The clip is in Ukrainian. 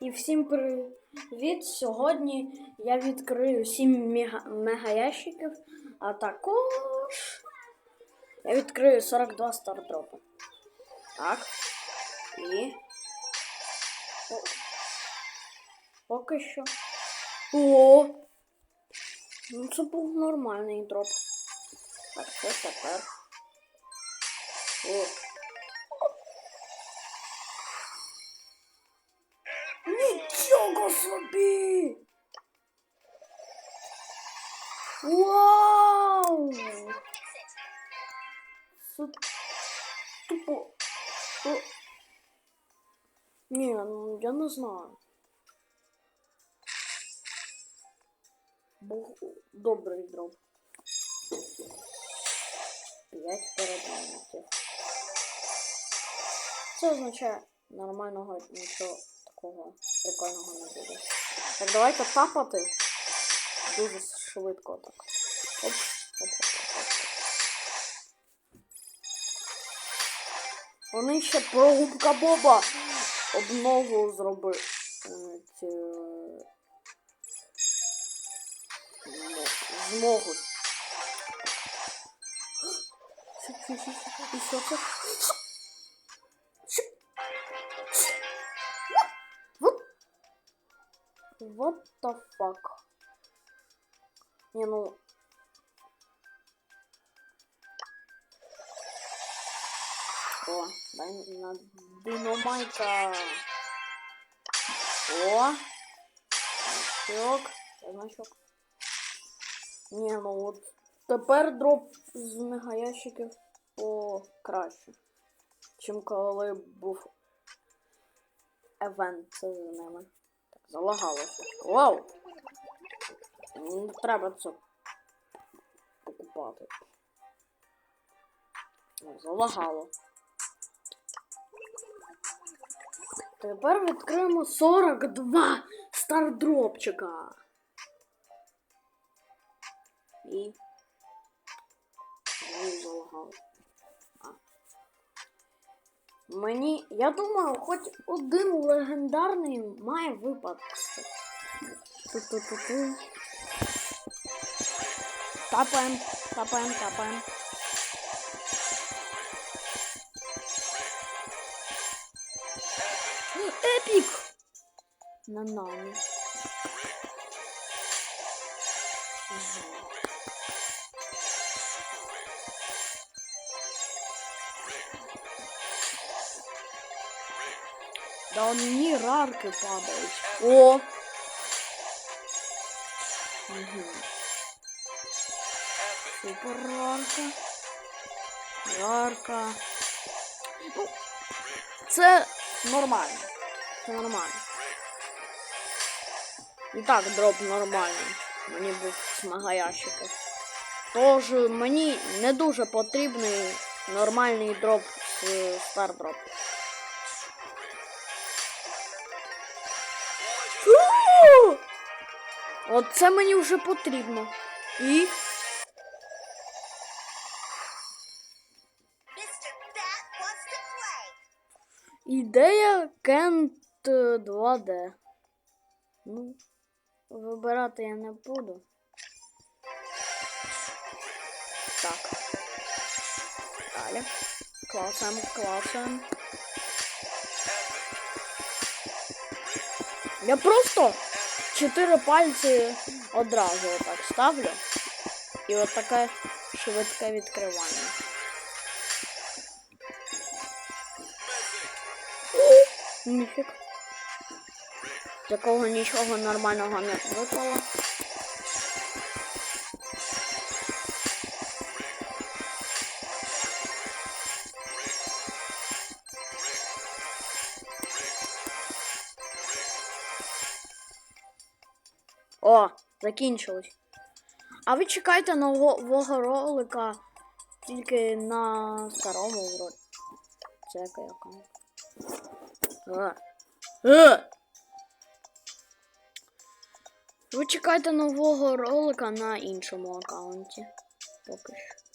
І всім привіт! Сьогодні я відкрию 7 мега, мегаящиків, а також я відкрию 42 стардропи. Так. І. О. Поки що. О! Ну, це був нормальний дроп. Так, що тепер? О. собі! Вау! Це тупо. О. Ні, ну я не знаю. Був добрий дроп. П'ять передмінників. Це означає нормального нічого такого прикольного не буде. Так, давайте тапати дуже швидко так. Оп, оп, оп, оп. Вони ще про губка Боба обнову зробили. Е? І що це? What the fuck? Не, ну... О, дай на динамайка. О! Значок. Значок. Не, ну от тепер дроп з мегаящиків покраще. Чим коли був евент з ними. Залагалося. Вау! Не треба це покупати. Залагало. Тепер відкриємо 42 стардропчика. І. Залагало. Мені. Я думаю, хоч один легендарний має випасти. Ту-ту-ту-ту. Тапаем, тапаем, тапаем. Эпик! На нами. Да он не рарки падают. О! Угу. Супер рарка. Рарка. Ну, це нормально. Це нормально. І так, дроп нормальний. Мені був з магаящиків. Тож мені не дуже потрібний нормальний дроп з стардроп. От це мені вже потрібно. І. Ідея Кент 2D. Ну, вибирати я не буду. Так. Далі. Класом, класом. Я просто чотири пальці одразу отак ставлю. І от таке швидке відкривання. Ніфік. Такого нічого нормального не випало. О, закінчилось. А ви чекайте нового ролика тільки на старому вроді. Це яка яка. Е! Ви чекайте нового ролика на іншому аккаунті. Поки що.